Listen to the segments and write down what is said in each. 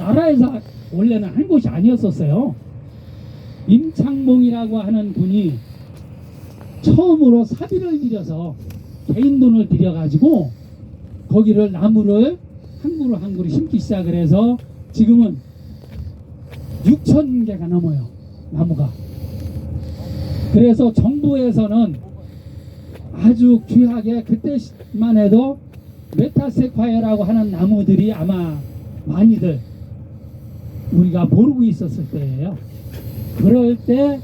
나라에서 원래는 한 곳이 아니었었어요. 임창봉이라고 하는 분이 처음으로 사비를 들여서 개인 돈을 들여가지고 거기를 나무를 한 그루 한 그루 심기 시작을 해서 지금은 6천 개가 넘어요 나무가 그래서 정부에서는 아주 귀하게 그때만 해도 메타세콰이어라고 하는 나무들이 아마 많이들 우리가 모르고 있었을 때예요. 그럴 때,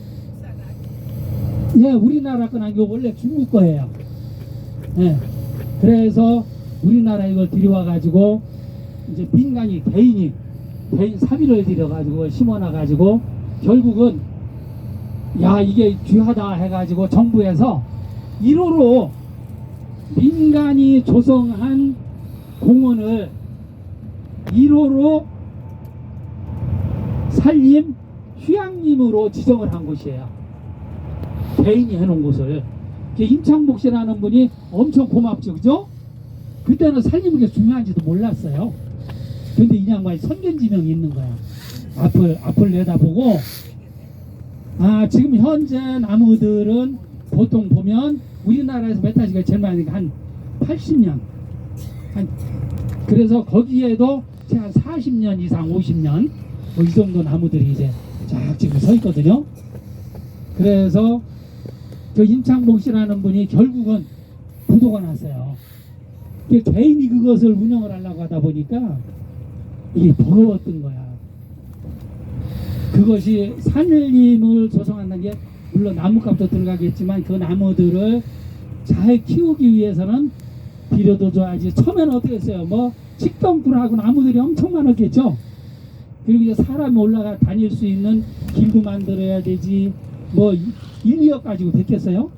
예, 우리나라 건 아니고 원래 중국 거예요. 예. 그래서 우리나라 이걸 들여와 가지고 이제 민간이 개인이 개인 사비를 들여 가지고 심어놔 가지고 결국은 야 이게 귀하다 해가지고 정부에서 1호로 민간이 조성한 공원을 1호로 산림 휴양림으로 지정을 한 곳이에요. 개인이 해놓은 곳을. 임창복 씨라는 분이 엄청 고맙죠, 그죠? 그때는 살림이 게 중요한지도 몰랐어요. 근데 이 양반이 선견지명이 있는 거야. 앞을, 앞을 내다보고, 아, 지금 현재 나무들은 보통 보면 우리나라에서 메타지가 제일 많으니까 한 80년. 한, 그래서 거기에도 한 40년 이상, 50년, 뭐이 정도 나무들이 이제 쫙 지금 서 있거든요. 그래서 저 임창봉 씨라는 분이 결국은 부도가 났어요. 그 개인이 그것을 운영을 하려고 하다 보니까 이게 버거웠던 거야. 그것이 산림을 조성한다는 게 물론 나무값도 들어가겠지만 그 나무들을 잘 키우기 위해서는 비료도 줘야지. 처음에는 어떻게 했어요? 뭐 직덩굴하고 나무들이 엄청 많았겠죠. 그리고 이제 사람이 올라가 다닐 수 있는 길도 만들어야 되지. 뭐 인력 가지고 됐겠어요?